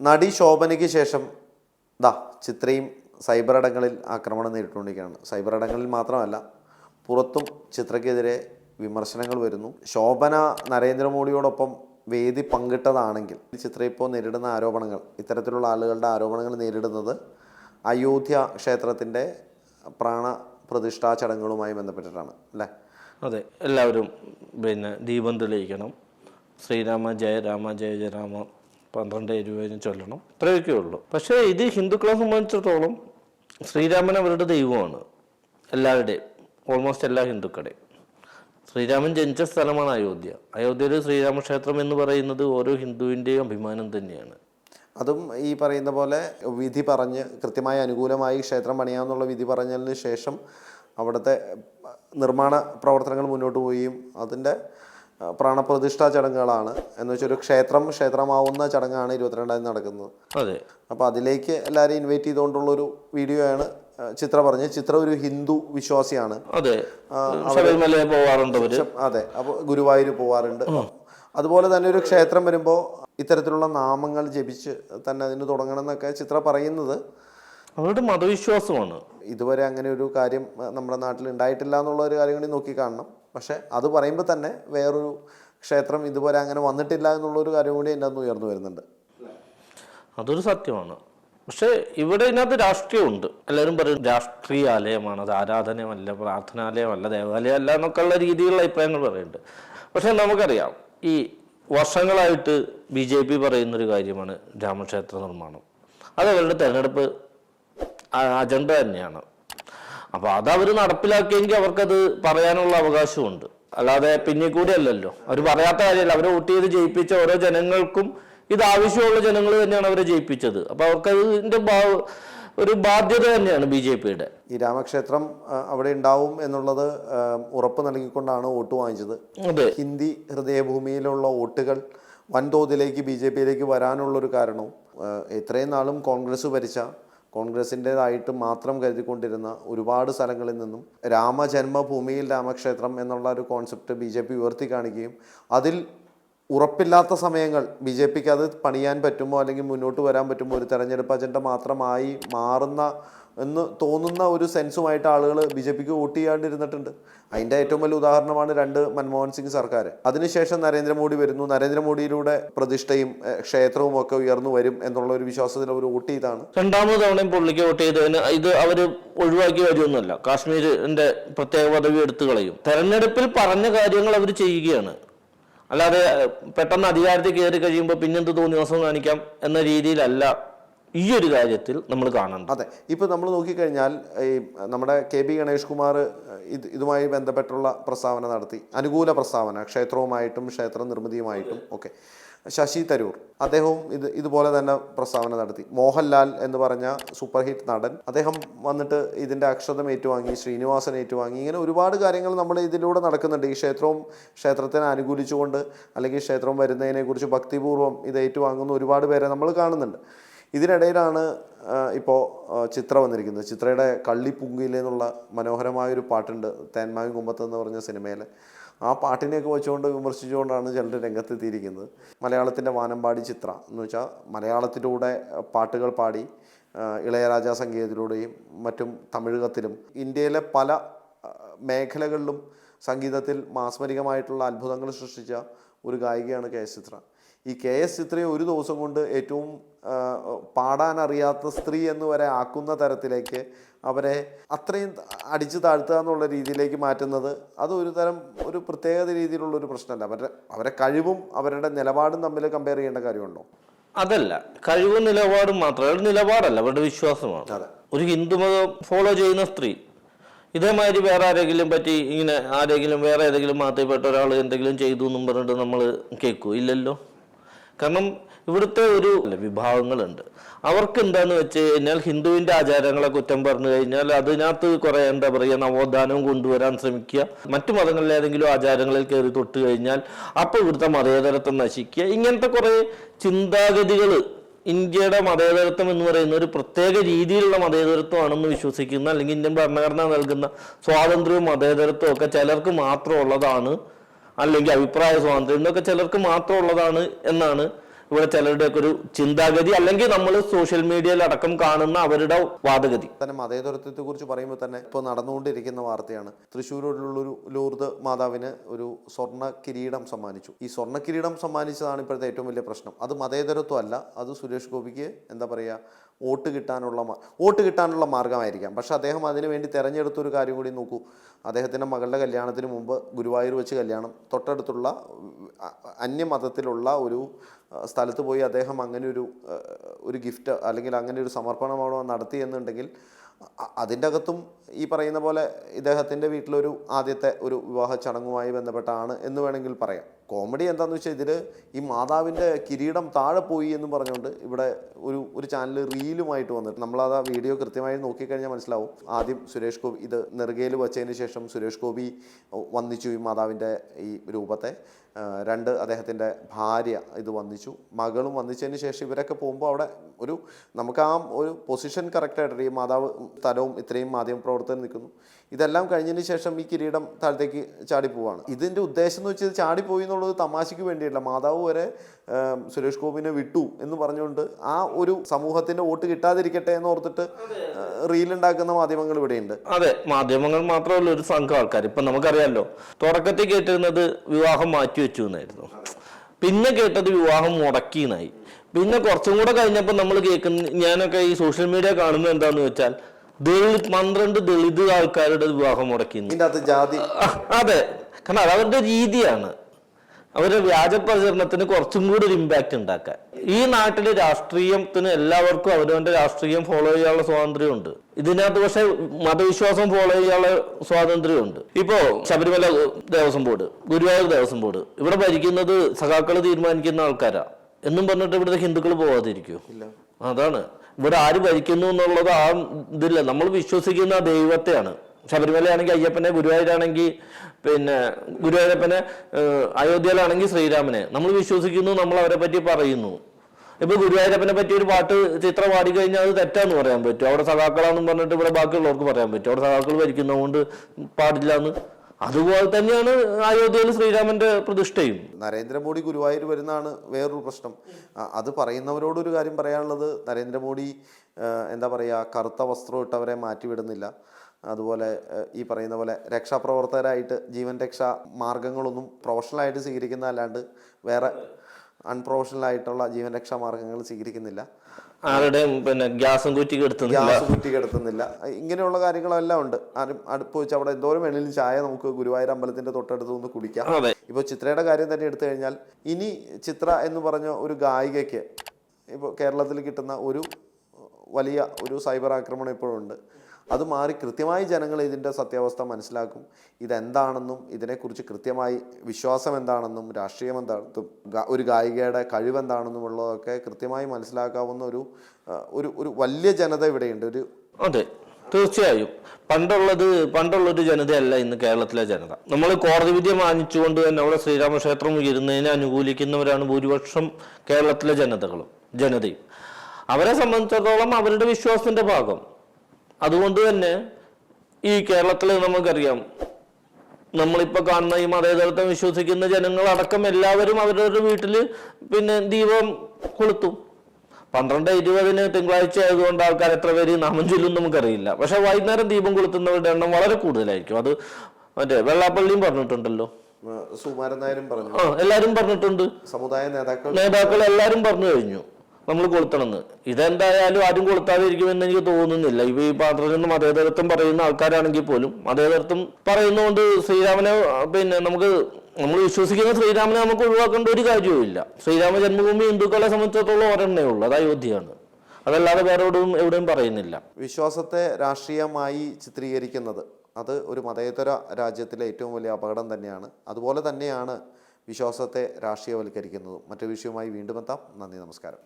നടി ശോഭനയ്ക്ക് ശേഷം ദാ ചിത്രയും സൈബർ ഇടങ്ങളിൽ ആക്രമണം നേരിട്ടുകൊണ്ടിരിക്കുകയാണ്. സൈബർ ഇടങ്ങളിൽ മാത്രമല്ല പുറത്തും ചിത്രയ്ക്കെതിരെ വിമർശനങ്ങൾ വരുന്നു. ശോഭന നരേന്ദ്രമോദിയോടൊപ്പം വേദി പങ്കിട്ടതാണെങ്കിൽ ചിത്ര ഇപ്പോൾ നേരിടുന്ന ആരോപണങ്ങൾ ഇത്തരത്തിലുള്ള ആളുകളുടെ ആരോപണങ്ങൾ നേരിടുന്നത് അയോധ്യ ക്ഷേത്രത്തിന്റെ പ്രാണ പ്രതിഷ്ഠാ ചടങ്ങുകളുമായി ബന്ധപ്പെട്ടിട്ടാണ് അല്ലേ? അതെ എല്ലാവരും പിന്നെ ദീപം തെളിയിക്കണം. ശ്രീരാമ ജയ രാമ ജയ ജയ രാമ. പന്ത്രണ്ട് ഇരുപതിനും ചൊല്ലണം. ഇത്രയൊക്കെ ഉള്ളൂ. പക്ഷേ ഇത് ഹിന്ദുക്കളെ സംബന്ധിച്ചിടത്തോളം ശ്രീരാമൻ അവരുടെ ദൈവമാണ്. എല്ലാവരുടെയും. ഓൾമോസ്റ്റ് എല്ലാ ഹിന്ദുക്കളുടെയും. ശ്രീരാമൻ ജനിച്ച സ്ഥലമാണ് അയോധ്യ. അയോധ്യയിൽ ശ്രീരാമക്ഷേത്രം എന്ന് പറയുന്നത് ഓരോ ഹിന്ദുവിന്റെയും അഭിമാനം തന്നെയാണ്. അതും ഈ പറയുന്ന പോലെ വിധി പറഞ്ഞ് കൃത്യമായി അനുകൂലമായി ക്ഷേത്രം പണിയാമെന്നുള്ള വിധി പറഞ്ഞതിന് ശേഷം അവിടുത്തെ നിർമ്മാണ പ്രവർത്തനങ്ങൾ മുന്നോട്ട് പോവുകയും അതിന്റെ പ്രാണപ്രതിഷ്ഠാ ചടങ്ങുകളാണ്. എന്ന് വെച്ചാൽ ഒരു ക്ഷേത്രം ക്ഷേത്രമാവുന്ന ചടങ്ങാണ് ഇരുപത്തിരണ്ടാം നടക്കുന്നത്. അതെ. അപ്പോൾ അതിലേക്ക് എല്ലാവരെയും ഇൻവൈറ്റ് ചെയ്തുകൊണ്ടുള്ളൊരു വീഡിയോ ആണ് ചിത്ര പറഞ്ഞ് ചിത്ര ഒരു ഹിന്ദു വിശ്വാസിയാണ്. അതെ. പോവാറുണ്ട് അതെ. അപ്പോൾ ഗുരുവായൂർ പോവാറുണ്ട്. അതുപോലെ തന്നെ ഒരു ക്ഷേത്രം വരുമ്പോൾ ഇത്തരത്തിലുള്ള നാമങ്ങൾ ജപിച്ച് തന്നെ അതിന് തുടങ്ങണം എന്നൊക്കെ ചിത്ര പറയുന്നത്. അവരുടെ മതവിശ്വാസമാണ്. ഇതുവരെ അങ്ങനെ ഒരു കാര്യം നമ്മുടെ നാട്ടിൽ ഉണ്ടായിട്ടില്ല എന്നുള്ള ഒരു കാര്യം കൂടി നോക്കി കാണണം. പക്ഷെ അത് പറയുമ്പോൾ തന്നെ വേറൊരു ക്ഷേത്രം ഇതുപോലെ അങ്ങനെ വന്നിട്ടില്ല എന്നുള്ളൊരു കാര്യം കൂടി എന്റെ അന്ന് ഉയർന്നു വരുന്നുണ്ട്. അതൊരു സത്യമാണ്. പക്ഷേ ഇവിടെ ഇതിനകത്ത് രാഷ്ട്രീയമുണ്ട്. എല്ലാവരും പറയും രാഷ്ട്രീയ ആലയമാണ് അത് ആരാധനയല്ല പ്രാർത്ഥനാലയമല്ല ദേവാലയമല്ല എന്നൊക്കെയുള്ള രീതിയിലുള്ള അഭിപ്രായങ്ങൾ പറയുന്നുണ്ട്. പക്ഷേ നമുക്കറിയാം ഈ വർഷങ്ങളായിട്ട് ബി ജെ പി പറയുന്നൊരു കാര്യമാണ് രാമക്ഷേത്ര നിർമ്മാണം. അത് അവരുടെ തെരഞ്ഞെടുപ്പ് അജണ്ട തന്നെയാണ്. അപ്പോൾ അത് അവർ നടപ്പിലാക്കിയെങ്കിൽ അവർക്കത് പറയാനുള്ള അവകാശമുണ്ട്. അല്ലാതെ പിന്നെ കൂടി അല്ലല്ലോ. അവർ പറയാത്ത കാര്യമല്ല. അവരെ വോട്ട് ചെയ്ത് ജയിപ്പിച്ച ഓരോ ജനങ്ങൾക്കും ഇത് ആവശ്യമുള്ള ജനങ്ങൾ തന്നെയാണ് അവരെ ജയിപ്പിച്ചത്. അപ്പോൾ അവർക്ക് അതിന്റെ ബാ- ഒരു ബാധ്യത തന്നെയാണ് ബി ജെ പിയുടെ. ഈ രാമക്ഷേത്രം അവിടെ ഉണ്ടാവും എന്നുള്ളത് ഉറപ്പ് നൽകിക്കൊണ്ടാണ് വോട്ട് വാങ്ങിച്ചത്. അതെ. ഹിന്ദി ഹൃദയഭൂമിയിലുള്ള വോട്ടുകൾ വൻതോതിലേക്ക് ബി ജെ പിയിലേക്ക് വരാനുള്ളൊരു കാരണവും ഇത്രയും നാളും കോൺഗ്രസ് ഭരിച്ച കോൺഗ്രസിന്റെതായിട്ട് മാത്രം കരുതിക്കൊണ്ടിരുന്ന ഒരുപാട് സ്ഥലങ്ങളിൽ നിന്നും രാമജന്മഭൂമിയിൽ രാമക്ഷേത്രം എന്നുള്ള ഒരു കോൺസെപ്റ്റ് ബി ജെ പി ഉയർത്തി കാണിക്കുകയും അതിൽ ഉറപ്പില്ലാത്ത സമയങ്ങൾ ബി ജെ പിക്ക് അത് പണിയാൻ പറ്റുമോ അല്ലെങ്കിൽ മുന്നോട്ട് വരാൻ പറ്റുമോ ഒരു തെരഞ്ഞെടുപ്പ് അജണ്ട മാത്രമായി മാറുന്ന എന്ന് തോന്നുന്ന ഒരു സെൻസുമായിട്ട് ആളുകൾ ബി ജെ പിക്ക് വോട്ട് ചെയ്യാണ്ടിരുന്നിട്ടുണ്ട്. അതിന്റെ ഏറ്റവും വലിയ ഉദാഹരണമാണ് രണ്ട് മൻമോഹൻ സിംഗ് സർക്കാർ അതിനുശേഷം നരേന്ദ്രമോദി വരുന്നു. നരേന്ദ്രമോദിയിലൂടെ പ്രതിഷ്ഠയും ക്ഷേത്രവും ഒക്കെ ഉയർന്നു വരും എന്നുള്ള ഒരു വിശ്വാസത്തിൽ അവർ വോട്ട് ചെയ്താണ്. രണ്ടാമത് തവണയും പുള്ളിക്ക് വോട്ട് ചെയ്തതിന് ഇത് അവർ ഒഴിവാക്കി വരുമെന്നല്ല കാശ്മീരിന്റെ പ്രത്യേക പദവി എടുത്തു കളയും. തെരഞ്ഞെടുപ്പിൽ പറഞ്ഞ കാര്യങ്ങൾ അവർ ചെയ്യുകയാണ്. അല്ലാതെ പെട്ടെന്ന് അധികാരത്തിൽ കയറി കഴിയുമ്പോൾ പിന്നെന്ത് തോന്നിയ ദിവസം കാണിക്കാം എന്ന രീതിയിലല്ല ഈ ഒരു കാര്യത്തിൽ നമ്മൾ കാണണം അതെ. ഇപ്പോൾ നമ്മൾ നോക്കിക്കഴിഞ്ഞാൽ ഈ നമ്മുടെ കെ ബി ഗണേഷ് കുമാർ ഇത് ഇതുമായി ബന്ധപ്പെട്ടുള്ള പ്രസ്താവന നടത്തി. അനുകൂല പ്രസ്താവന ക്ഷേത്രവുമായിട്ടും ക്ഷേത്ര നിർമ്മിതിയുമായിട്ടും ഒക്കെ. ശശി തരൂർ അദ്ദേഹവും ഇത് ഇതുപോലെ തന്നെ പ്രസ്താവന നടത്തി. മോഹൻലാൽ എന്ന് പറഞ്ഞ സൂപ്പർ ഹിറ്റ് നടൻ അദ്ദേഹം വന്നിട്ട് ഇതിന്റെ അക്ഷതം ഏറ്റുവാങ്ങി ശ്രീനിവാസൻ ഏറ്റുവാങ്ങി. ഇങ്ങനെ ഒരുപാട് കാര്യങ്ങൾ നമ്മൾ ഇതിലൂടെ നടക്കുന്നുണ്ട്. ഈ ക്ഷേത്രവും ക്ഷേത്രത്തിനെ അനുകൂലിച്ചുകൊണ്ട് അല്ലെങ്കിൽ ക്ഷേത്രം വരുന്നതിനെക്കുറിച്ച് ഭക്തിപൂർവം ഇത് ഏറ്റുവാങ്ങുന്ന ഒരുപാട് പേരെ നമ്മൾ കാണുന്നുണ്ട്. ഇതിനിടയിലാണ് ഇപ്പോൾ ചിത്ര വന്നിരിക്കുന്നത്. ചിത്രയുടെ കള്ളിപ്പുങ്കിയിൽ എന്നുള്ള മനോഹരമായൊരു പാട്ടുണ്ട് തേന്മാവി കുമ്പത്ത് എന്ന് പറഞ്ഞ സിനിമയിൽ ആ പാട്ടിനെയൊക്കെ വെച്ചുകൊണ്ട് വിമർശിച്ചുകൊണ്ടാണ് ചിലർ രംഗത്തെത്തിയിരിക്കുന്നത്. മലയാളത്തിന്റെ വാനമ്പാടി ചിത്ര എന്ന് വെച്ചാൽ മലയാളത്തിലൂടെ പാട്ടുകൾ പാടി ഇളയരാജ സംഗീതത്തിലൂടെയും മറ്റും തമിഴകത്തിലും ഇന്ത്യയിലെ പല മേഖലകളിലും സംഗീതത്തിൽ മാസ്മരികമായിട്ടുള്ള അത്ഭുതങ്ങൾ സൃഷ്ടിച്ച ഒരു ഗായികയാണ് കെ എസ് ചിത്ര. ഈ കെ എസ് ചിത്രയെ ഒരു ദിവസം കൊണ്ട് ഏറ്റവും പാടാൻ അറിയാത്ത സ്ത്രീ എന്ന് വരെ ആക്കുന്ന തരത്തിലേക്ക് അവരെ അത്രയും അടിച്ചു താഴ്ത്തുക എന്നുള്ള രീതിയിലേക്ക് മാറ്റുന്നത് അത് ഒരു തരം ഒരു പ്രത്യേക രീതിയിലുള്ള ഒരു പ്രശ്നമല്ല. അവരുടെ അവരെ കഴിവും അവരുടെ നിലപാടും തമ്മിൽ കമ്പയർ ചെയ്യേണ്ട കാര്യമുണ്ടോ? അതല്ല. കഴിവും നിലപാടും മാത്രം അവരുടെ നിലപാടല്ല. അവരുടെ വിശ്വാസമാണ്. ഒരു ഹിന്ദുമതം ഫോളോ ചെയ്യുന്ന സ്ത്രീ ഇതേമാതിരി വേറെ ആരെങ്കിലും പറ്റി ഇങ്ങനെ ആരെങ്കിലും വേറെ ഏതെങ്കിലും മാറ്റിപ്പെട്ട ഒരാൾ എന്തെങ്കിലും ചെയ്തു എന്നും പറഞ്ഞിട്ട് നമ്മൾ കേൾക്കൂ. ഇല്ലല്ലോ. കാരണം ഇവിടുത്തെ ഒരു വിഭാഗങ്ങളുണ്ട്. അവർക്ക് എന്താന്ന് വെച്ച് കഴിഞ്ഞാൽ ഹിന്ദുവിന്റെ ആചാരങ്ങളെ കുറ്റം പറഞ്ഞു കഴിഞ്ഞാൽ അതിനകത്ത് കുറെ എന്താ പറയുക നവോത്ഥാനവും കൊണ്ടുവരാൻ ശ്രമിക്കുക. മറ്റു മതങ്ങളിലെ ഏതെങ്കിലും ആചാരങ്ങളിൽ കയറി തൊട്ട് കഴിഞ്ഞാൽ അപ്പോൾ ഇവിടുത്തെ മതേതരത്വം നശിക്കുക. ഇങ്ങനത്തെ കുറെ ചിന്താഗതികൾ ഇന്ത്യയുടെ മതേതരത്വം എന്ന് പറയുന്ന ഒരു പ്രത്യേക രീതിയിലുള്ള മതേതരത്വമാണെന്ന് വിശ്വസിക്കുന്ന അല്ലെങ്കിൽ ഇന്ത്യൻ ഭരണഘടന നൽകുന്ന സ്വാതന്ത്ര്യവും മതേതരത്വവും ഒക്കെ ചിലർക്ക് മാത്രമുള്ളതാണ് അല്ലെങ്കിൽ അഭിപ്രായ സ്വാതന്ത്ര്യം. എന്നൊക്കെ ചിലർക്ക് മാത്രമുള്ളതാണ് എന്നാണ് ഇവിടെ ചിലരുടെയൊക്കെ ഒരു ചിന്താഗതി അല്ലെങ്കിൽ നമ്മൾ സോഷ്യൽ മീഡിയയിൽ അടക്കം കാണുന്ന അവരുടെ വാദഗതി. തന്നെ മതേതരത്വത്തെ കുറിച്ച് പറയുമ്പോൾ തന്നെ ഇപ്പോൾ നടന്നുകൊണ്ടിരിക്കുന്ന വാർത്തയാണ്. തൃശ്ശൂരിലുള്ളൊരു ലൂർദ് മാതാവിന് ഒരു സ്വർണ കിരീടം സമ്മാനിച്ചു. ഈ സ്വർണ കിരീടം സമ്മാനിച്ചതാണ് ഇപ്പോഴത്തെ ഏറ്റവും വലിയ പ്രശ്നം. അത് മതേതരത്വം അല്ല അത് സുരേഷ് ഗോപിക്ക് എന്താ പറയുക വോട്ട് കിട്ടാനുള്ള വോട്ട് കിട്ടാനുള്ള മാർഗമായിരിക്കാം പക്ഷേ അദ്ദേഹം അതിനു വേണ്ടി തിരഞ്ഞെടുത്ത ഒരു കാര്യം കൂടി നോക്കൂ. അദ്ദേഹത്തിന്റെ മകളുടെ കല്യാണത്തിന് മുമ്പ് ഗുരുവായൂർ വെച്ച് കല്യാണം തൊട്ടടുത്തുള്ള അന്യമതത്തിലുള്ള ഒരു സ്ഥലത്ത് പോയി അദ്ദേഹം അങ്ങനെ ഒരു ഒരു ഗിഫ്റ്റ് അല്ലെങ്കിൽ അങ്ങനെ ഒരു സമർപ്പണം അവിടെ നടത്തി എന്നുണ്ടെങ്കിൽ അതിന്റെ അകത്തും ഈ പറയുന്ന പോലെ ഇദ്ദേഹത്തിന്റെ വീട്ടിലൊരു ആദ്യത്തെ ഒരു വിവാഹ ചടങ്ങുമായി ബന്ധപ്പെട്ടാണ് എന്ന് വേണമെങ്കിൽ പറയാം. കോമഡി എന്താണെന്ന് വെച്ചാൽ ഇതിൽ ഈ മാതാവിന്റെ കിരീടം താഴെ പോയി എന്ന് പറഞ്ഞുകൊണ്ട് ഇവിടെ ഒരു ഒരു ചാനൽ റീലുമായിട്ട് വന്നിട്ട് നമ്മളത് ആ വീഡിയോ കൃത്യമായി നോക്കിക്കഴിഞ്ഞാൽ മനസ്സിലാവും. ആദ്യം സുരേഷ് ഗോപി ഇത് നെറുകയിൽ വച്ചതിന് ശേഷം സുരേഷ് ഗോപി വന്നിച്ചു ഈ മാതാവിന്റെ ഈ രൂപത്തെ. രണ്ട് അദ്ദേഹത്തിന്റെ ഭാര്യ ഇത് വന്നിച്ചു മകളും വന്നിച്ചതിന് ശേഷം ഇവരൊക്കെ പോകുമ്പോൾ അവിടെ ഒരു നമുക്ക് ആ ഒരു പൊസിഷൻ കറക്റ്റായിട്ട് ഈ മാതാവ് സ്ഥലവും ഇത്രയും മാധ്യമ പ്രവർത്തകർ നിൽക്കുന്നു. ഇതെല്ലാം കഴിഞ്ഞതിന് ശേഷം ഈ കിരീടം താഴത്തേക്ക് ചാടിപ്പോവാണ് ഇതിന്റെ ഉദ്ദേശം എന്ന് വെച്ചാൽ ചാടിപ്പോയി എന്നുള്ളത് തമാശയ്ക്ക് വേണ്ടിയില്ല. മാതാവ് വരെ സുരേഷ് ഗോപിനെ വിട്ടു എന്ന് പറഞ്ഞുകൊണ്ട് ആ ഒരു സമൂഹത്തിന്റെ വോട്ട് കിട്ടാതിരിക്കട്ടെ എന്ന് ഓർത്തിട്ട് റീലുണ്ടാക്കുന്ന മാധ്യമങ്ങൾ ഇവിടെയുണ്ട്. അതെ മാധ്യമങ്ങൾ മാത്രമല്ല ഒരു സംഘം ആൾക്കാർ. ഇപ്പൊ നമുക്കറിയാമല്ലോ തുടക്കത്തിൽ കേട്ടിരുന്നത് വിവാഹം മാറ്റിവെച്ചു എന്നായിരുന്നു പിന്നെ കേട്ടത് വിവാഹം മുടക്കി എന്നായി പിന്നെ കുറച്ചും കൂടെ കഴിഞ്ഞപ്പോൾ നമ്മൾ കേൾക്കുന്ന ഞാനൊക്കെ ഈ സോഷ്യൽ മീഡിയ കാണുന്നത് എന്താന്ന് വെച്ചാൽ ദളിത് പന്ത്രണ്ട് ദളിത് ആൾക്കാരുടെ വിവാഹം മുടക്കി അതെ. കാരണം അത് അവരുടെ രീതിയാണ്. അവരുടെ വ്യാജ പ്രചരണത്തിന് കുറച്ചും കൂടി ഒരു ഇമ്പാക്റ്റ് ഉണ്ടാക്കാൻ. ഈ നാട്ടിലെ രാഷ്ട്രീയത്തിന് എല്ലാവർക്കും അവരവന്റെ രാഷ്ട്രീയം ഫോളോ ചെയ്യാനുള്ള സ്വാതന്ത്ര്യമുണ്ട്. ഇതിനകത്ത് പക്ഷെ മതവിശ്വാസം ഫോളോ ചെയ്യാനുള്ള സ്വാതന്ത്ര്യമുണ്ട്. ഇപ്പോ ശബരിമല ദേവസ്വം ബോർഡ് ഗുരുവായൂർ ദേവസ്വം ബോർഡ് ഇവിടെ ഭരിക്കുന്നത് സഖാക്കൾ തീരുമാനിക്കുന്ന ആൾക്കാരാ. എന്നും പറഞ്ഞിട്ട് ഇവിടുത്തെ ഹിന്ദുക്കൾ പോവാതിരിക്കൂ. അതാണ്. ഇവിടെ ആര് ഭരിക്കുന്നു എന്നുള്ളത് ആ ഇതില്ല. നമ്മൾ വിശ്വസിക്കുന്ന ആ ദൈവത്തെയാണ്. ശബരിമലയാണെങ്കിൽ അയ്യപ്പനെ ഗുരുവായൂരാണെങ്കിൽ പിന്നെ ഗുരുവായൂരപ്പനെ അയോധ്യയിലാണെങ്കിൽ ശ്രീരാമനെ. നമ്മൾ വിശ്വസിക്കുന്നു നമ്മൾ അവരെ പറ്റി പറയുന്നു. ഇപ്പൊ ഗുരുവായൂരപ്പനെ പറ്റി ഒരു പാട്ട് ചിത്രം പാടി കഴിഞ്ഞാൽ അത് തെറ്റാന്ന് പറയാൻ പറ്റും. അവിടെ സഖാക്കളാണെന്ന് പറഞ്ഞിട്ട് ഇവിടെ ബാക്കിയുള്ളവർക്ക് പറയാൻ പറ്റും. അവിടെ സഖാക്കൾ ഭരിക്കുന്നതുകൊണ്ട് പാടില്ല എന്ന് അതുപോലെ തന്നെയാണ് അയോധ്യയിൽ ശ്രീരാമന്റെ പ്രതിഷ്ഠയും. നരേന്ദ്രമോദി ഗുരുവായൂർ വരുന്നതാണ് വേറൊരു പ്രശ്നം. അത് പറയുന്നവരോടൊരു കാര്യം പറയാനുള്ളത് നരേന്ദ്രമോദി എന്താ പറയുക കറുത്ത വസ്ത്രം ഇട്ടവരെ മാറ്റിവിടുന്നില്ല. അതുപോലെ ഈ പറയുന്ന പോലെ രക്ഷാപ്രവർത്തകരായിട്ട് ജീവൻ രക്ഷാ മാർഗങ്ങളൊന്നും പ്രൊഫഷണലായിട്ട് സ്വീകരിക്കുന്ന അല്ലാണ്ട് വേറെ അൺപ്രൊഫഷണൽ ആയിട്ടുള്ള ജീവൻ രക്ഷാ മാർഗങ്ങൾ സ്വീകരിക്കുന്നില്ല. ആരുടെയും പിന്നെ ഗ്യാസും കുറ്റി കെടുത്തുന്നില്ല ഗ്യാസ് കുറ്റി കിടത്തുന്നില്ല ഇങ്ങനെയുള്ള കാര്യങ്ങളെല്ലാം ഉണ്ട്. ആരും അടുപ്പ് വെച്ച് അവിടെ എന്തോരം വേണേലും ചായ നമുക്ക് ഗുരുവായൂർ അമ്പലത്തിന്റെ തൊട്ടടുത്ത് നിന്ന് കുടിക്കാം. ഇപ്പൊ ഇപ്പോൾ ചിത്രയുടെ കാര്യം തന്നെ എടുത്തു കഴിഞ്ഞാൽ ഇനി ചിത്ര എന്ന് പറഞ്ഞ ഒരു ഗായികയ്ക്ക് ഇപ്പോൾ കേരളത്തിൽ കിട്ടുന്ന ഒരു വലിയ ഒരു സൈബർ ആക്രമണം ഇപ്പോഴുണ്ട് അത് മാറി കൃത്യമായി ജനങ്ങൾ ഇതിന്റെ സത്യാവസ്ഥ മനസ്സിലാക്കും. ഇതെന്താണെന്നും ഇതിനെക്കുറിച്ച് കൃത്യമായി വിശ്വാസം എന്താണെന്നും രാഷ്ട്രീയം എന്താണെന്നും ഒരു ഗായികയുടെ കഴിവെന്താണെന്നും ഉള്ളതൊക്കെ കൃത്യമായി മനസ്സിലാക്കാവുന്ന ഒരു ഒരു ഒരു വലിയ ജനത ഇവിടെയുണ്ട്. ഒരു അതെ തീർച്ചയായും. പണ്ടുള്ളത് പണ്ടുള്ളൊരു ജനതയല്ല ഇന്ന് കേരളത്തിലെ ജനത. നമ്മൾ കോടതി വിധി മാനിച്ചുകൊണ്ട് തന്നെ അവിടെ ശ്രീരാമക്ഷേത്രം ഉയരുന്നതിനെ അനുകൂലിക്കുന്നവരാണ് ഭൂരിപക്ഷം കേരളത്തിലെ ജനതകളും ജനതയും. അവരെ സംബന്ധിച്ചിടത്തോളം അവരുടെ വിശ്വാസത്തിന്റെ ഭാഗം. അതുകൊണ്ട് തന്നെ ഈ കേരളത്തിൽ നമുക്കറിയാം നമ്മളിപ്പോ കാണുന്ന ഈ മതേതരത്വം വിശ്വസിക്കുന്ന ജനങ്ങളടക്കം എല്ലാവരും അവരവരുടെ വീട്ടിൽ പിന്നെ ദീപം കൊളുത്തും. പന്ത്രണ്ട് ഇരുപതിന് തിങ്കളാഴ്ച ആയതുകൊണ്ട് ആൾക്കാർ എത്ര പേര് നാമം ചൊല്ലും നമുക്കറിയില്ല. പക്ഷെ വൈകുന്നേരം ദീപം കൊളുത്തുന്നവരുടെ എണ്ണം വളരെ കൂടുതലായിരിക്കും. അത് മറ്റേ വെള്ളാപ്പള്ളിയും പറഞ്ഞിട്ടുണ്ടല്ലോ. നായരും പറഞ്ഞു. എല്ലാരും പറഞ്ഞിട്ടുണ്ട്. സമുദായ നേതാക്കൾ. നേതാക്കൾ എല്ലാരും പറഞ്ഞു കഴിഞ്ഞു. നമ്മൾ കൊളുത്തണമെന്ന്. ഇതെന്തായാലും ആരും കൊളുത്താതിരിക്കുമെന്ന് എനിക്ക് തോന്നുന്നില്ല. ഇവ ഈ പാത്രത്തിൽ നിന്ന് മതേതരത്വം പറയുന്ന ആൾക്കാരാണെങ്കിൽ പോലും മതേതരത്വം പറയുന്നതുകൊണ്ട് ശ്രീരാമനെ പിന്നെ നമുക്ക് നമ്മൾ വിശ്വസിക്കുന്ന ശ്രീരാമനെ നമുക്ക് ഒഴിവാക്കേണ്ട ഒരു കാര്യവുമില്ല. ശ്രീരാമ ജന്മഭൂമി ഹിന്ദുക്കളെ സംബന്ധിച്ചിടത്തോളം ഒരെണ്ണേ ഉള്ളൂ. അത് അയോധ്യയാണ്. അതല്ലാതെ വേറെവിടും എവിടെയും പറയുന്നില്ല. വിശ്വാസത്തെ രാഷ്ട്രീയമായി ചിത്രീകരിക്കുന്നത് അത് ഒരു മതേതര രാജ്യത്തിലെ ഏറ്റവും വലിയ അപകടം തന്നെയാണ്. അതുപോലെ തന്നെയാണ് വിശ്വാസത്തെ രാഷ്ട്രീയവൽക്കരിക്കുന്നതും മറ്റൊരു വിഷയവുമായി വീണ്ടും എത്താം. നന്ദി നമസ്കാരം.